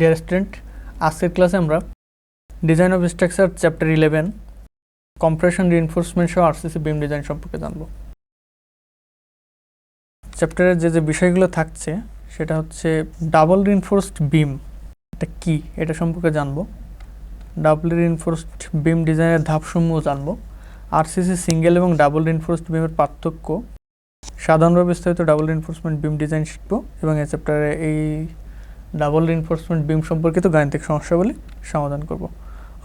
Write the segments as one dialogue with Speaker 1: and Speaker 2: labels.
Speaker 1: Dear student আজকের ক্লাসে আমরা design of structure chapter eleven compression reinforcement সহ আরসিসি বিম ডিজাইন সম্পর্কে জানব। চ্যাপ্টারের যে যে বিষয়গুলো থাকছে, সেটা হচ্ছে ডাবল রিএনফোর্সড বিম এটা কি, এটা সম্পর্কে জানব। ডাবল রিএনফোর্সড বিম ডিজাইনের ধাপসমূহ জানব। আরসিসি সিঙ্গেল এবং ডাবল রিএনফোর্সড বিমের পার্থক্য। সাধারণভাবে বিস্তারিত ডাবল রিএনফোর্সমেন্ট বিম ডিজাইন শিখব এবং এই চ্যাপ্টারে এই ডাবল রিনফোর্সমেন্ট বিম সম্পর্কিত গাণিতিক সমস্যাগুলি সমাধান করব।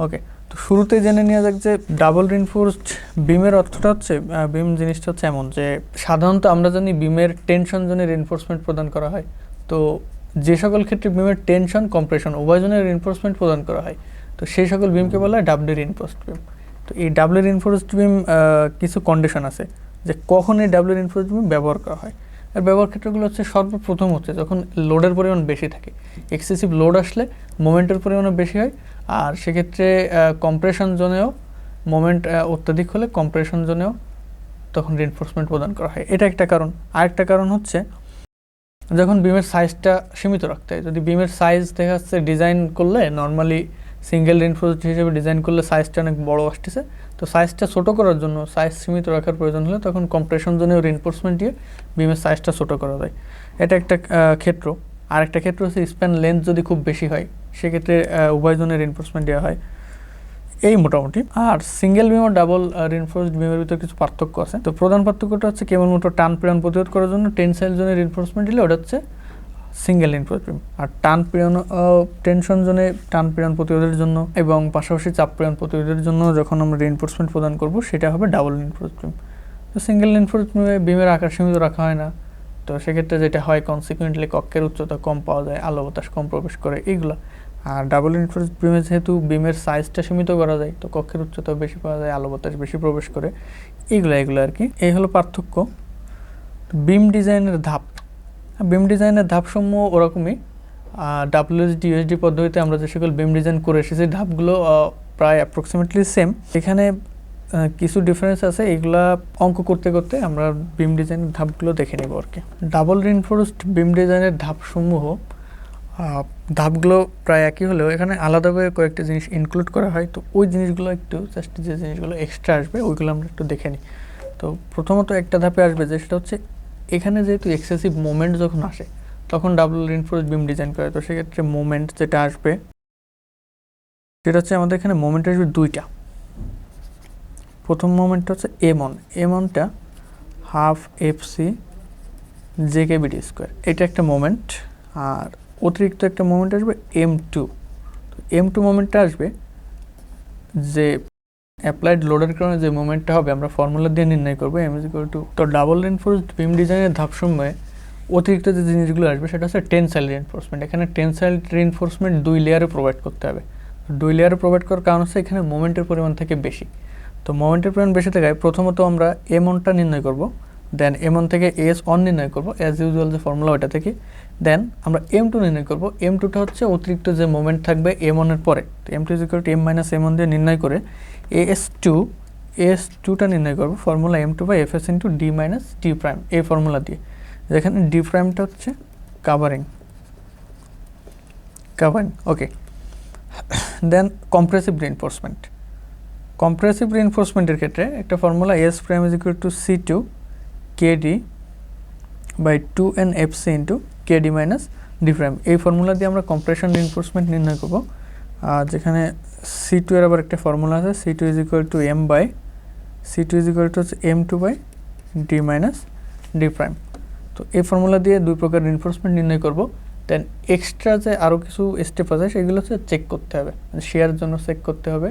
Speaker 1: ওকে তো শুরুতে জেনে নেওয়া যাক যে ডাবল রিনফোর্সড বিমের অর্থটা হচ্ছে বিম জিনিসটা হচ্ছে এমন যে সাধারণত আমরা জানি বিমের টেনশন জোনে রিনফোর্সমেন্ট প্রদান করা হয়। তো যে সকল ক্ষেত্রে বিমের টেনশন কম্প্রেশন উভয় জনের রিনফোর্সমেন্ট প্রদান করা হয়। তো সেই সকল বিমকে বলা হয় ডাবলি রিনফোর্সড বিম তো এই ডাবলি রিনফোর্সড বিম কিছু কন্ডিশন আছে যে কখন এই ডাবলি রিনফোর্সড বিম ব্যবহার করা হয়। এর ব্যবহার ক্ষেত্রগুলো হচ্ছে সর্বপ্রথম হচ্ছে যখন লোডের পরিমাণ বেশি থাকে। এক্সেসিভ লোড আসলে মোমেন্টের পরিমাণও বেশি হয়। আর সেক্ষেত্রে কম্প্রেশন জোনেও মোমেন্ট অত্যাধিক হলে কম্প্রেশন জোনেও তখন রিনফোর্সমেন্ট প্রদান করা হয়। এটা একটা কারণ। আরেকটা কারণ হচ্ছে, যখন বিমের সাইজটা সীমিত রাখতে হয়, যদি বিমের সাইজ দেখা যাচ্ছে ডিজাইন করলে নর্মালি সিঙ্গেল রিনফোর্সড হিসেবে ডিজাইন করলে সাইজটা অনেক বড় আসতেছে। তো সাইজটা ছোটো করার জন্য সাইজ সীমিত রাখার প্রয়োজন হলে তখন কম্প্রেশন জোনেও রিনফোর্সমেন্ট দিয়ে বিমের সাইজটা ছোটো করা যায়। এটা একটা ক্ষেত্র। আর একটা ক্ষেত্র হচ্ছে স্প্যান লেন্থ যদি খুব বেশি হয়, সেক্ষেত্রে উভয় জনের রিনফোর্সমেন্ট দেওয়া হয়। এই মোটামুটি। আর সিঙ্গেল বিম ও ডাবল রিনফোর্সড বিমের ভিতরে কিছু পার্থক্য আছে। তো প্রধান পার্থক্যটা হচ্ছে কেবলমাত্র টান প্রেরণ প্রতিরোধ করার জন্য টেনসাইল জোনের রিনফোর্সমেন্ট দিলে ওটা হচ্ছে সিঙ্গেল বিম আর টান প্রেরণ টেনশন জোনে টান প্রেরণ প্রতিরোধের জন্য এবং পাশাপাশি চাপ প্রেরণ প্রতিরোধের জন্য যখন আমরা রিনফোর্সমেন্ট প্রদান করব, সেটা হবে ডাবল ইনফোর্স বিম তো সিঙ্গেল ইনফোর্স বিমের আকার সীমিত রাখা হয় না। তো সেক্ষেত্রে যেটা হয় কনসিকুয়েন্টলি কক্ষের উচ্চতা কম পাওয়া যায়, আলো বাতাস কম প্রবেশ করে, এইগুলো। আর ডাবল ইনফোর্স বিমে যেহেতু বিমের সাইজটা সীমিত করা যায়, তো কক্ষের উচ্চতা বেশি পাওয়া যায়, আলো বাতাস বেশি প্রবেশ করে, এইগুলো এগুলো আর কি। এই হলো পার্থক্য। বিম ডিজাইনের ধাপ বিম ডিজাইনের ধাপসমূহ ওরকমই। ডাব্লিউএসডি ইউএসডি পদ্ধতিতে আমরা যে সকল বিম ডিজাইন করে এসেছি, ধাপগুলো প্রায় অ্যাপ্রক্সিমেটলি সেম এখানে কিছু ডিফারেন্স আছে, এগুলা অঙ্ক করতে করতে আমরা বিম ডিজাইনের ধাপগুলো দেখে নেব আর কি। ডাবল রিনফোর্সড বিম ডিজাইনের ধাপসমূহ ধাপগুলো প্রায় একই হলেও এখানে আলাদাভাবে কয়েকটা জিনিস ইনক্লুড করা হয়। তো ওই জিনিসগুলো একটু জাস্ট যে জিনিসগুলো এক্সট্রা আসবে, ওইগুলো আমরা একটু দেখে নিই। তো প্রথমত একটা ধাপে আসবে যে সেটা হচ্ছে এখানে যেহেতু এক্সেসিভ মোমেন্ট যখন আসে, তখন ডাবল রিনফোর্স বিম ডিজাইন করে। তো সেক্ষেত্রে মোমেন্ট যেটা আসবে, সেটা হচ্ছে আমাদের এখানে মোমেন্ট আসবে দুইটা। প্রথম মোমেন্ট হচ্ছে M on M অনটা half f c j k b d square এটা একটা মোমেন্ট আর অতিরিক্ত একটা মোমেন্ট আসবে এম টু এম টু মোমেন্টটা আসবে যে অ্যাপ্লাইড লোডের কারণে যে মোমেন্টটা হবে, আমরা ফর্মুলা দিয়ে নির্ণয় করব এম টু তো ডাবল রেনফোর্সড বিম ডিজাইনের ধাপ সময়ে অতিরিক্ত যে জিনিসগুলো আসবে, সেটা হচ্ছে টেনসাইল রিএনফোর্সমেন্ট এখানে টেনসাইল রিএনফোর্সমেন্ট দুই লেয়ারে প্রোভাইড করতে হবে। দুই লেয়ারে প্রোভাইড করার কারণ হচ্ছে এখানে মোমেন্টের পরিমাণ থেকে বেশি। তো মোমেন্টের পরিমাণ বেশি থাকায় প্রথমত আমরা এমনটা নির্ণয় করব। দেন এম অন থেকে এস অন নির্ণয় করব অ্যাজ ইউজুয়াল যে ফর্মুলা ওইটা থেকে। দেন আমরা এম টু নির্ণয় করব। এম টুটা হচ্ছে অতিরিক্ত যে মোমেন্ট থাকবে এম অনের পরে। তো M two is equal to M minus M one দিয়ে নির্ণয় করে এ এস টু এস টুটা নির্ণয় করব formula M two by f s into d minus d prime এই ফর্মুলা দিয়ে। যেখানে ডি প্রাইমটা হচ্ছে covering covering okay then compressive reinforcement compressive রিএনফোর্সমেন্টের ক্ষেত্রে একটা formula S prime is equal to C two K D by two N F C into K D minus D prime এই formula দিয়ে আমরা compression reinforcement নির্ণয় করব। যেখানে C two এর আবার একটা ফর্মুলা আছে C two is equal to M by C two is equal to হচ্ছে M two by D minus D prime তো এই ফর্মুলা দিয়ে দুই প্রকার রিনফোর্সমেন্ট নির্ণয় করব। দেন এক্সট্রা যে আরও কিছু স্টেপ আছে, সেগুলো হচ্ছে চেক করতে হবে। শেয়ারের জন্য চেক করতে হবে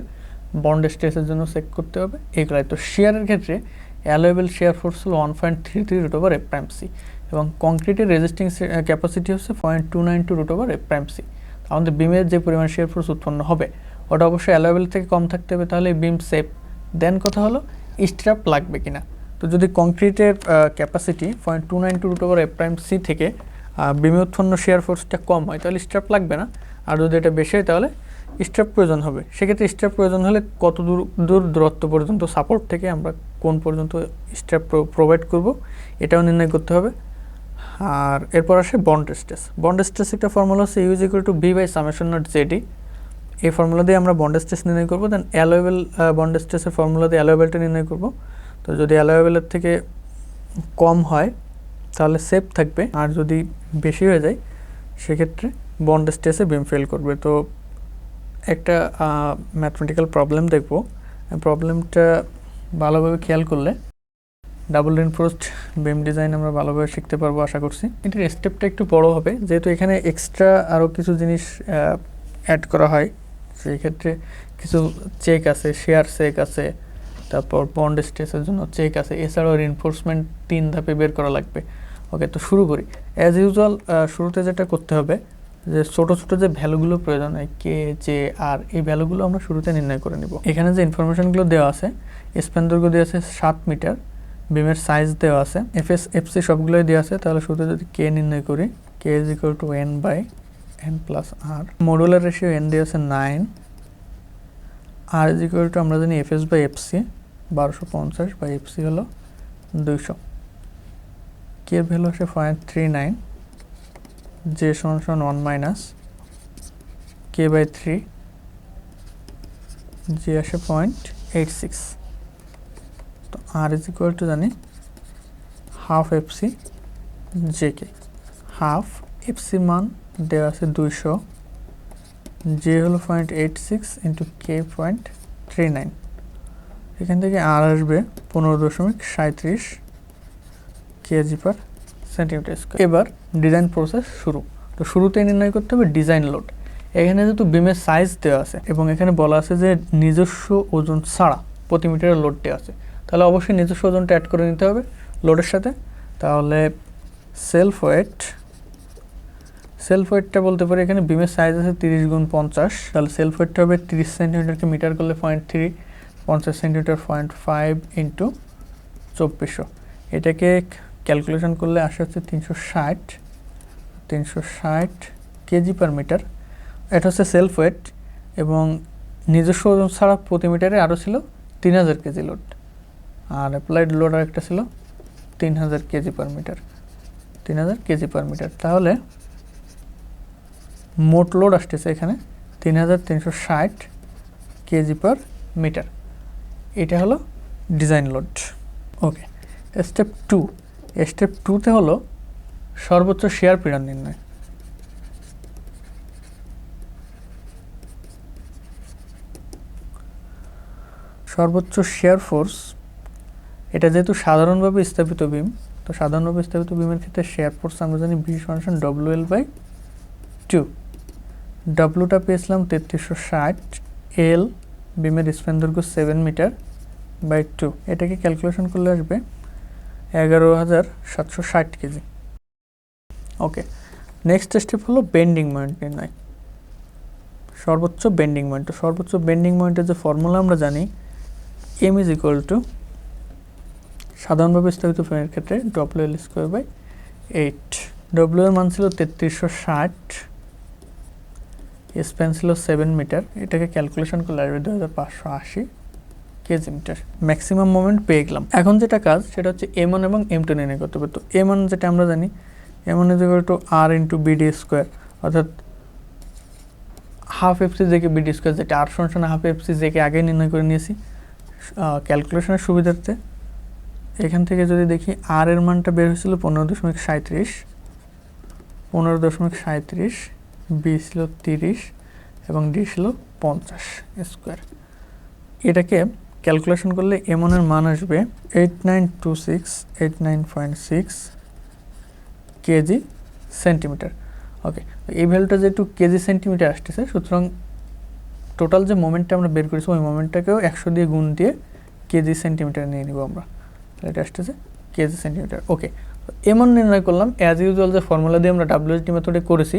Speaker 1: বন্ড স্টেসের জন্য চেক করতে হবে এগুলাই তো শেয়ারের ক্ষেত্রে অ্যালোয়েবল শেয়ার ফোর্স হলো one point three three root over A prime C এবং কংক্রিটের রেজিস্টিং ক্যাপাসিটি হচ্ছে point two nine two root over A prime C আমাদের বিমের যে পরিমাণ শেয়ার ফোর্স উৎপন্ন হবে, ওটা অবশ্যই অ্যালোয়েবল থেকে কম থাকতে হবে, তাহলে বিম সেফ দেন কথা হলো স্ট্র্যাপ লাগবে কিনা? তো যদি কংক্রিটের capacity point two nine two root over A prime C থেকে বিমে উৎপন্ন শেয়ার ফোর্সটা কম হয়, তাহলে স্ট্রাপ লাগবে না। আর যদি এটা বেশি হয়, তাহলে স্ট্রাপ প্রয়োজন হবে। সেক্ষেত্রে স্ট্র্যাপ প্রয়োজন হলে কত দূর দূর দূরত্ব পর্যন্ত সাপোর্ট থেকে আমরা কোন পর্যন্ত স্ট্র্যাপ প্রোভাইড করব, এটাও নির্ণয় করতে হবে। আর এরপর আসে বন্ড স্ট্রেস বন্ড স্ট্রেস একটা ফর্মুলা হচ্ছে use equal to b by summation nought j d এই ফর্মুলা দিয়ে আমরা বন্ড স্ট্রেস নির্ণয় করব দেন অ্যালোয়েবল বন্ড স্ট্রেসের ফর্মুলা দিয়ে অ্যালোয়েবলটা নির্ণয় করব। তো যদি অ্যালোয়েবলের থেকে কম হয়, তাহলে সেফ থাকবে। আর যদি বেশি হয়ে যায়, সেক্ষেত্রে বন্ড স্ট্রেসে বিম ফেল করবে। তো একটা ম্যাথমেটিক্যাল প্রবলেম দেখব। প্রবলেমটা ভালোভাবে খেয়াল করলে ডাবল রিনফোর্সড বেম ডিজাইন আমরা ভালোভাবে শিখতে পারব আশা করছি। এটার স্টেপটা একটু বড় হবে, যেহেতু এখানে এক্সট্রা আরও কিছু জিনিস অ্যাড করা হয়। সেই ক্ষেত্রে কিছু চেক আছে শেয়ার চেক আছে, তারপর বন্ড স্ট্রেসের জন্য চেক আছে। এছাড়াও রিনফোর্সমেন্ট তিন ধাপে বের করা লাগবে। ওকে তো শুরু করি। অ্যাজ ইউজুয়াল শুরুতে যেটা করতে হবে যে ছোট ছোট যে ভ্যালুগুলো প্রয়োজন হয় কে জে আর এই ভ্যালুগুলো আমরা শুরুতে নির্ণয় করে নিব। এখানে যে ইনফরমেশনগুলো দেওয়া আছে স্প্যান দৈর্ঘ্য দেওয়া আছে সাত মিটার, বিমের সাইজ দেওয়া আছে এফ এস এফ সি সবগুলোই দেওয়া আছে, তাহলে শুরুতে যদি কে নির্ণয় করি K is equal to N by N plus R modular ratio N দেওয়া আছে nine R is equal to আমরা জানি F S by F C বারোশো পঞ্চাশ বাই এফ সি হলো দুইশো। কে ভ্যালু আসে পয়েন্ট থ্রি নাইন জে সমান সমান one minus K by three G আসে পয়েন্ট এইট সিক্স তো আর ইজ ইকুয়াল টু জানি half FC J K half এফসির মান দেওয়া আছে দুইশো। জে হলো point eight six into K point three nine এখান থেকে আর আসবে পনেরো দশমিক সাঁত্রিশ কেজি পার সেন্টিমিটার স্কোয়ার। এবার ডিজাইন প্রসেস শুরু। তো শুরুতেই নির্ণয় করতে হবে ডিজাইন লোড এখানে যেহেতু বিমের সাইজ দেওয়া আছে এবং এখানে বলা আছে যে নিজস্ব ওজন ছাড়া প্রতি মিটারের লোড দেওয়া আছে। তাহলে অবশ্যই নিজস্ব ওজনটা অ্যাড করে নিতে হবে লোডের সাথে। তাহলে সেলফ ওয়েট সেলফ ওয়েটটা বলতে পারি এখানে বিমের সাইজ আছে তিরিশ গুণ পঞ্চাশ। তাহলে সেলফ ওয়েটটা হবে তিরিশ সেন্টিমিটারকে মিটার করলে পয়েন্ট থ্রি পঞ্চাশ সেন্টিমিটার পয়েন্ট ফাইভ ইন্টু চব্বিশশো। এটাকে ক্যালকুলেশন করলে আসে হচ্ছে তিনশো ষাট তিনশো ষাট কেজি পার মিটার এটা হচ্ছে সেলফ ওয়েট এবং নিজস্ব ওজন ছাড়া প্রতি মিটারে আরও ছিল তিন হাজার কেজি লোড আর অ্যাপ্লাইড লোড আর একটা ছিল তিন হাজার কেজি পার মিটার তিন হাজার কেজি পার মিটার তাহলে মোট লোড আসতেছে এখানে তিন হাজার তিনশো ষাট কেজি পার মিটার এটা হলো design load okay step two step টুতে হলো সর্বোচ্চ শেয়ার পীড়ন নির্ণয়। সর্বোচ্চ শেয়ার ফোর্স এটা যেহেতু সাধারণভাবে স্থাপিত বিম তো সাধারণভাবে স্থাপিত বিমের ক্ষেত্রে শেয়ার ফোর্স আমরা জানি ভি সমান ডব্লিউ এল বাই টু ডাব্লুটা পেয়েছিলাম তেত্রিশশো ষাট এল বিমের span seven metre by two এটাকে ক্যালকুলেশন করলে আসবে এগারো হাজার সাতশো ষাট কেজি। ওকে নেক্সট স্টেপ হলো বেন্ডিং পয়েন্ট নির্ণয়। সর্বোচ্চ বেন্ডিং পয়েন্ট সর্বোচ্চ বেন্ডিং পয়েন্টের যে ফর্মুলা আমরা জানি এম ইজ ইকুয়াল টু সাধারণভাবে স্থাপিত ফ্রেমের ক্ষেত্রে W L square by eight W এর মান ছিল তেত্রিশশো ষাট স্প্যান ছিল সেভেন মিটার এটাকে ক্যালকুলেশন করলে আসবে দু হাজার পাঁচশো আশি। কেজি মিটার ম্যাক্সিমাম মোমেন্ট পেয়ে গেলাম। এখন যেটা কাজ, সেটা হচ্ছে এম ওয়ান এবং এম টু নির্ণয় করতে হবে তো এম ওয়ান যেটা আমরা জানি M one is two R into BD square অর্থাৎ half FC JK BD square যেটা আর সমান হাফ এফসি জেকে আগে নির্ণয় করে নিয়েছি ক্যালকুলেশনের সুবিধার্থে। এখান থেকে যদি দেখি আর এর মানটা বের হয়েছিল পনেরো দশমিক সাঁত্রিশ পনেরো দশমিক সাঁত্রিশ বি ছিল তিরিশ, এবং ডি ছিল পঞ্চাশ স্কোয়ার এটাকে ক্যালকুলেশন করলে এমনের মান আসবে eight nine two six eight nine six KG centimetre. Okay এই ভ্যালুটা যেহেতু কেজি সেন্টিমিটার আসতেছে, সুতরাং টোটাল যে মোমেন্টটা আমরা বের করেছি, ওই মোমেন্টটাকেও একশো দিয়ে গুণ দিয়ে কেজি সেন্টিমিটার নিয়ে নিব আমরা। তাহলে এটা আসতেছে কেজি সেন্টিমিটার। ওকে এমন নির্ণয় করলাম অ্যাজ ইউজুয়াল যে ফর্মুলা দিয়ে আমরা ডাব্লিউএসডি মেথডে করেছি,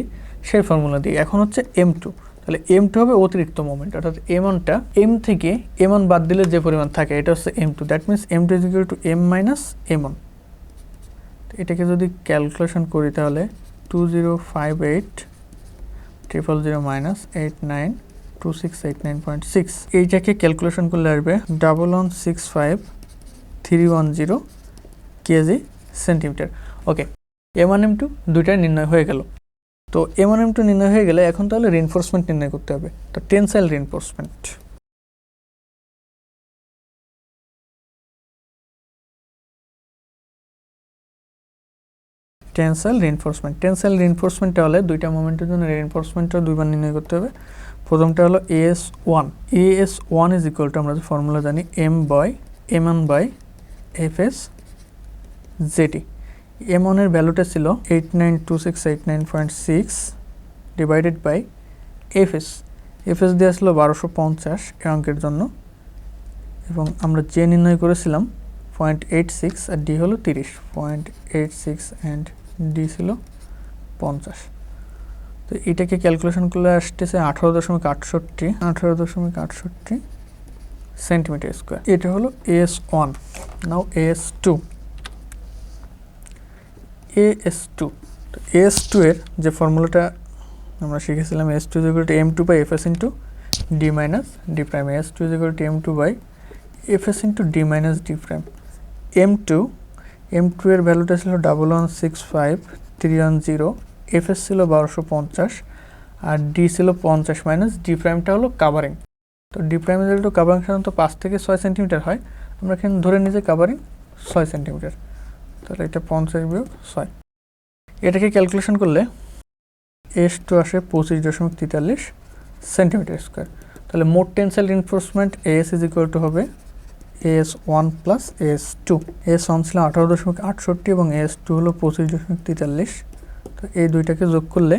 Speaker 1: সেই ফর্মুলা দিয়ে। এখন হচ্ছে এম টু তাহলে এম টু হবে অতিরিক্ত মোমেন্ট অর্থাৎ এম ওয়ানটা এম থেকে এম ওয়ান বাদ দিলে যে পরিমাণ থাকে, এটা হচ্ছে M two that means M two is two M minus M one এটাকে যদি ক্যালকুলেশন করি তাহলে two zero five eight triple zero minus eight nine two six eight nine point six এইটাকে ক্যালকুলেশন করলে আসবে double one six five three one zero KG centimetre okay M one M two দুইটাই নির্ণয় হয়ে গেল। তো এম নির্ণয় হয়ে গেলে এখন তাহলে রিনফোর্সমেন্ট নির্ণয় করতে হবে। তো tensile reinforcement tensile reinforcement tensile রিনফোর্সমেন্টটা হলে দুইটা মোমেন্টের জন্য রিনফোর্সমেন্টটা দুইবার নির্ণয় করতে হবে। প্রথমটা হলো S one S one is equal to আমরা যে ফর্মুলা জানি M by M one by F S JT M ওয়ানের ভ্যালুটা ছিল eight nine two six eight nine point six divided by F S F S দেওয়া ছিল বারোশো পঞ্চাশ এ অঙ্কের জন্য। এবং আমরা যে নির্ণয় করেছিলাম পয়েন্ট এইট সিক্স আর ডি হলো তিরিশ। Point eight six and D ছিল পঞ্চাশ। তো এটাকে ক্যালকুলেশন করলে আসতেছে আঠারো দশমিক আটষট্টি, আঠারো দশমিক আটষট্টি সেন্টিমিটার স্কোয়ার এটা হলো S one now S two S two S two এর যে ফর্মুলাটা আমরা শিখেছিলাম S two is equal to M two by F S into D minus D prime S two is equal to M two by F S into D minus D prime M two M two এর ভ্যালুটা ছিল double one six five three one zero F S ছিল বারোশো পঞ্চাশ আর D ছিল পঞ্চাশ minus D প্রাইমটা হলো covering তো D prime is equal to covering সাধারণত পাঁচ থেকে ছয় সেন্টিমিটার হয়। আমরা এখানে ধরে নিই যে কাভারিং ছয় সেন্টিমিটার তাহলে এটা পঞ্চাশ বিয়োগ ছয়। এটাকে ক্যালকুলেশন করলে এস টু আসে পঁচিশ দশমিক তেতাল্লিশ সেন্টিমিটার স্কোয়ার তাহলে মোট tensile reinforcement S is equal to হবে S one plus S two S one ছিল আঠারো দশমিক আটষট্টি এবং এস টু হলো পঁচিশ দশমিক তেতাল্লিশ। তো এই দুইটাকে যোগ করলে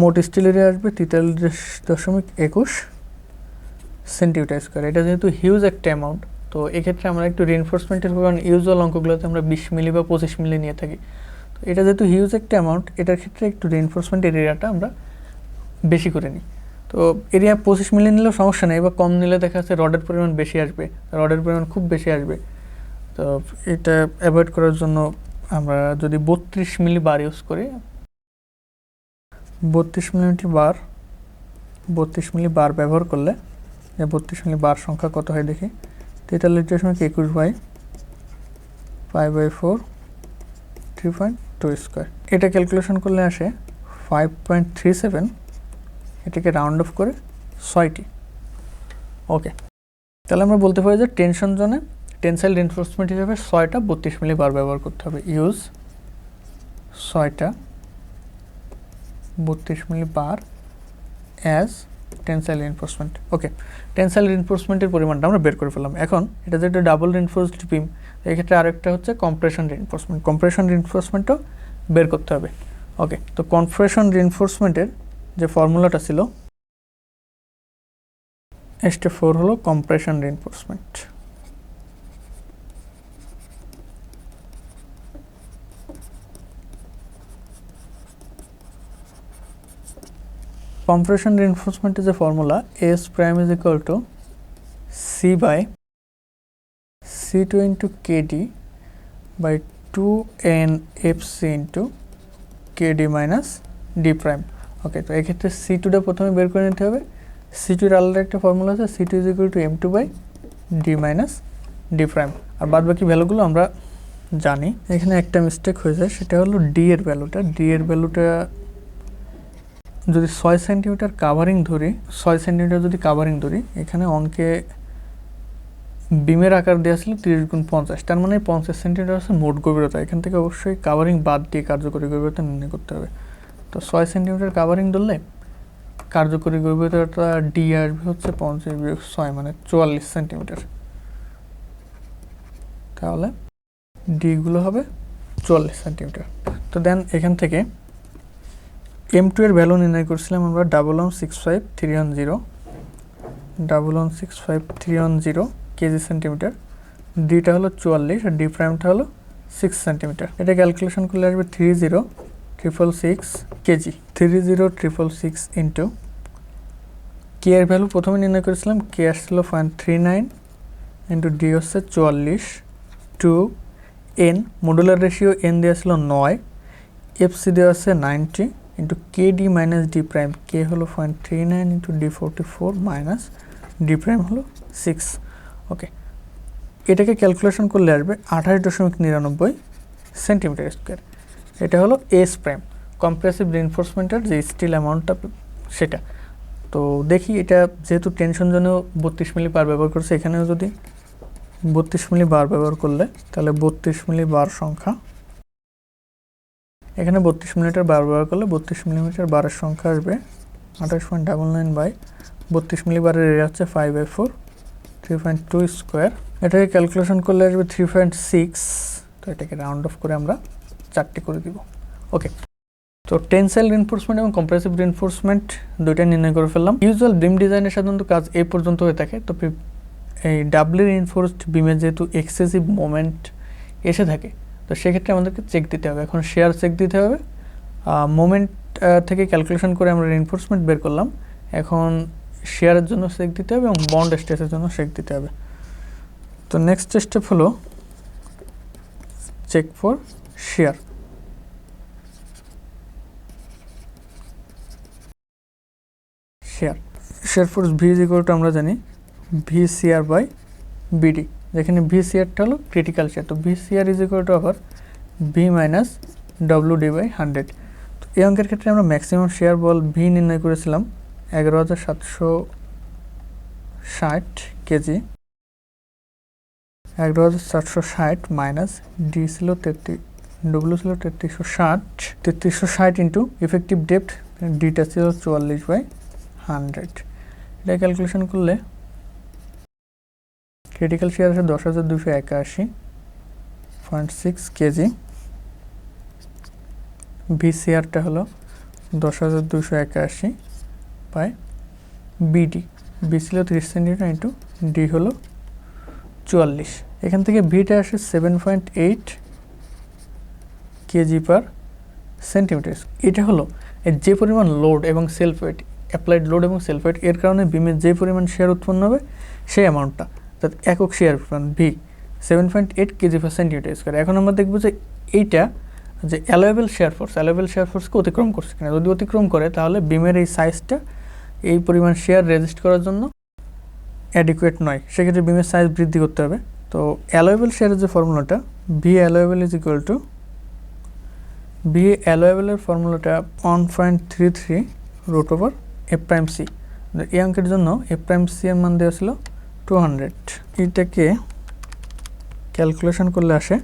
Speaker 1: মোট স্টিল এরিয়া আসবে তেতাল্লিশ দশমিক একুশ সেন্টিমিটার স্কোয়ার এটা যেহেতু হিউজ একটা অ্যামাউন্ট তো এক্ষেত্রে আমরা একটু রিনফোর্সমেন্টের কারণ ইউজুয়াল অঙ্কগুলোতে আমরা বিশ মিলি বা পঁচিশ মিলি নিয়ে থাকি। তো এটা যেহেতু হিউজ একটা অ্যামাউন্ট এটার ক্ষেত্রে একটু রিনফোর্সমেন্ট এরিয়াটা আমরা বেশি করে নিই। তো এরিয়া পঁচিশ মিলি নিলেও সমস্যা নেই, বা কম নিলে দেখা যাচ্ছে রডের পরিমাণ বেশি আসবে রডের পরিমাণ খুব বেশি আসবে। তো এটা অ্যাভয়েড করার জন্য আমরা যদি বত্রিশ মিলি বার ইউজ করি, বত্রিশ মিলিমিটার বার বত্রিশ মিলি বার ব্যবহার করলে বত্রিশ মিলি বার সংখ্যা কত হয় দেখি। তেতাল্লিশ দশমিক একুশ by five by four three point two square এটা ক্যালকুলেশন করলে আসে ফাইভ পয়েন্ট থ্রি সেভেন এটাকে রাউন্ড অফ করে ছয়টি। ওকে তাহলে আমরা বলতে পারি যে টেনশন জোনে টেনসাইল রিনফোর্সমেন্ট হিসাবে ছয়টা বত্রিশ মিলি বার ব্যবহার করতে হবে। ইউজ ছয়টা বত্রিশ milli bar as tensile reinforcement okay tensile রিনফোর্সমেন্টের পরিমাণটা আমরা বের করে ফেললাম। এখন এটা যেটা ডাবল রিনফোর্সড বিম এক্ষেত্রে আরেকটা হচ্ছে কম্প্রেশন রিনফোর্সমেন্ট কম্প্রেশন রিনফোর্সমেন্টও বের করতে হবে। ওকে তো কম্প্রেশন রিনফোর্সমেন্টের যে ফর্মুলাটা ছিল এসটে ফোর হলো compression reinforcement compression reinforcement is a formula, s prime is equal to c by c2 into kd by 2n fc into kd minus d prime. Okay তো এক্ষেত্রে সি টুটা প্রথমে বের করে নিতে হবে। সি টুর আলাদা একটা ফর্মুলা আছে C two is equal to M two by D minus D prime আর বাদ বাকি ভ্যালুগুলো আমরা জানি। এখানে একটা মিস্টেক হয়ে যায় সেটা হলো ডি এর ভ্যালুটা। ডি এর ভ্যালুটা যদি ছয় সেন্টিমিটার কাভারিং ধরি, ছয় সেন্টিমিটার যদি কাভারিং ধরি, এখানে অঙ্কে বিমের আকার দেওয়া ছিল তিরিশ গুণ পঞ্চাশ। তার মানে পঞ্চাশ সেন্টিমিটার আছে মোট গভীরতা। এখান থেকে অবশ্যই কাভারিং বাদ দিয়ে কার্যকরী গভীরতা নির্ণয় করতে হবে। তো ছয় সেন্টিমিটার কাভারিং ধরলে কার্যকরী গভীরতাটা ডি আসবে হচ্ছে পঞ্চাশ বিয়োগ ছয় মানে চুয়াল্লিশ সেন্টিমিটার তাহলে ডিগুলো হবে চুয়াল্লিশ সেন্টিমিটার তো দেন এখান থেকে এম টু এর ভ্যালু নির্ণয় করছিলাম আমরা double one six five three one zero double one six five three one zero KG centimetre ডিটা হলো চুয়াল্লিশ, আর ডি প্রাইমটা হলো সিক্স সেন্টিমিটার এটা ক্যালকুলেশন করলে আসবে three zero triple six KG three zero triple six into K এর value প্রথমে নির্ণয় করেছিলাম কে আসছিল point three nine into D হচ্ছে চুয়াল্লিশ। Two N modular ratio N দেওয়া ছিল নয় এফসি দেওয়া আছে ninety into K D minus D prime K হলো point three nine into D forty four minus D prime হলো সিক্স ওকে এটাকে ক্যালকুলেশন করলে আসবে আঠাশ দশমিক নিরানব্বই সেন্টিমিটার স্কোয়ার এটা হলো এস প্রাইম কম্প্রেসিভ রিনফোর্সমেন্টের যে স্টিল অ্যামাউন্টটা সেটা। তো দেখি এটা যেহেতু টেনশন জন্য বত্রিশ মিলি বার ব্যবহার করছে, এখানেও যদি বত্রিশ মিলি বার ব্যবহার করলে, তাহলে বত্রিশ মিলি বার সংখ্যা এখানে বত্রিশ মিনিটের বার ব্যবহার করলে বত্রিশ মিলিমিটার বারের সংখ্যা আসবে আঠাশ পয়েন্ট ডাবল নাইন বাই বত্রিশ মিলি বারের এরিয়া হচ্ছে five by four three point two square এটাকে ক্যালকুলেশন করলে আসবে থ্রি পয়েন্ট সিক্স তো এটাকে রাউন্ড অফ করে আমরা চারটি করে দিব। ওকে তো টেনসাইল রিনফোর্সমেন্ট এবং কম্প্রেসিভ রিনফোর্সমেন্ট দুইটা নির্ণয় করে ফেললাম। ইউজুয়াল বিম ডিজাইনের সাধারণত কাজ এই পর্যন্ত হয়ে থাকে। তো এই ডাবলি রিনফোর্সড বিমে যেহেতু এক্সেসিভ মোমেন্ট এসে থাকে তো সেক্ষেত্রে আমাদেরকে চেক দিতে হবে। এখন শেয়ার চেক দিতে হবে। মোমেন্ট থেকে ক্যালকুলেশন করে আমরা রিনফোর্সমেন্ট বের করলাম। এখন শেয়ারের জন্য চেক দিতে হবে এবং বন্ড স্টেসের জন্য চেক দিতে হবে। তো নেক্সট স্টেপ হলো check for shear shear shear force V equal আমরা জানি ভি সিআর বাই বিডি যেখানে ভি সিআরটা হলো ক্রিটিক্যাল শেয়ার তো V CR is equal to আবার V minus W D by hundred তো এই অঙ্কের ক্ষেত্রে আমরা ম্যাক্সিমাম শেয়ার বল ভি নির্ণয় করেছিলাম এগারো হাজার সাতশো ষাট কেজি। এগারো হাজার চারশো ষাট মাইনাস ডি ছিল তেত্রিশ ডব্লিউ ছিল তেত্রিশশো ষাট। তেত্রিশশো ষাট ইন্টু ইফেক্টিভ ডেপ্ট ডিটা ছিল চুয়াল্লিশ বাই হান্ড্রেড এটা ক্যালকুলেশন করলে ক্রিটিক্যাল শেয়ার আছে দশ হাজার দুশো একাশি পয়েন্ট সিক্স কেজি। ভিসিআরটা হলো দশ হাজার দুশো একাশি বাই বিডি বি ছিল তিরিশ সেন্টিমিটার ইন্টু ডি হলো চুয়াল্লিশ। এখান থেকে ভিটা আসে seven point eight KG per centimetre এটা হলো যে পরিমাণ লোড এবং সেলফ ওয়েট অ্যাপ্লাইড লোড এবং সেলফ ওয়েট এর কারণে বিমের যে পরিমাণ শেয়ার উৎপন্ন হবে, সেই অ্যামাউন্টটা অর্থাৎ একক শেয়ার পরিমাণ V seven point eight KG per centimetre square এখন আমরা দেখব যে এইটা যে allowable shear force allowable shear ফোর্সকে অতিক্রম করছে কিনা। যদি অতিক্রম করে, তাহলে বিমের এই সাইজটা এই পরিমাণ শেয়ার রেজিস্ট করার জন্য অ্যাডিকুয়েট নয়। সেক্ষেত্রে বিমের সাইজ বৃদ্ধি করতে হবে। তো অ্যালোয়েবল শেয়ারের যে ফর্মুলাটা V allowable is equal to B অ্যালোয়েবলের ফর্মুলাটা one point three three root over A prime C এই অঙ্কের জন্য এ প্রাইম সি এর মান দেওয়া ছিল টু হান্ড্রেড এটাকে ক্যালকুলেশন করলে আসে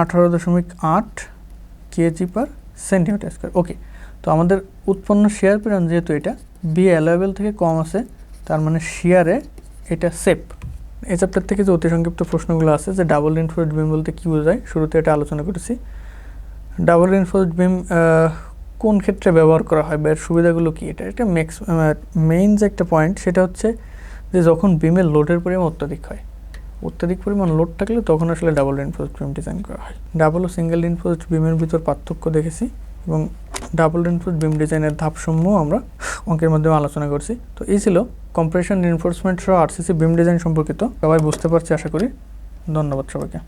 Speaker 1: আঠারো দশমিক আট KG per centimetre square okay তো আমাদের উৎপন্ন শেয়ার পরিমাণ যেহেতু এটা বি অ্যালোয়েবল থেকে কম আছে, তার মানে শেয়ারে এটা সেফ এই চ্যাপ্টার থেকে যে অতি সংক্ষিপ্ত প্রশ্নগুলো আছে, যে ডাবল ইনফ্লোয়েড বিম বলতে কী বোঝায়, শুরুতে এটা আলোচনা করেছি। ডাবল ইনফ্লোয়েড বিম কোন ক্ষেত্রে ব্যবহার করা হয় বা এর সুবিধাগুলো কী? এটা এটা ম্যাক্স মেইন যে একটা পয়েন্ট সেটা হচ্ছে যে যখন বিমের লোডের পরিমাণ অত্যাধিক হয়, অত্যাধিক পরিমাণ লোড থাকলে তখন আসলে ডাবল রেনফোর্সড বিম ডিজাইন করা হয়। ডাবল ও সিঙ্গেল রেনফোর্সড বিমের ভিতর পার্থক্য দেখেছি এবং ডাবল রেনফোর্সড বিম ডিজাইনের ধাপসমূহ আমরা অঙ্কের মাধ্যমে আলোচনা করছি। তো এই ছিল কম্প্রেশন রেনফোর্সমেন্ট সহ আরসিসি বিম ডিজাইন সম্পর্কিত। সবাই বুঝতে পারছি, আশা করি। ধন্যবাদ সবাইকে।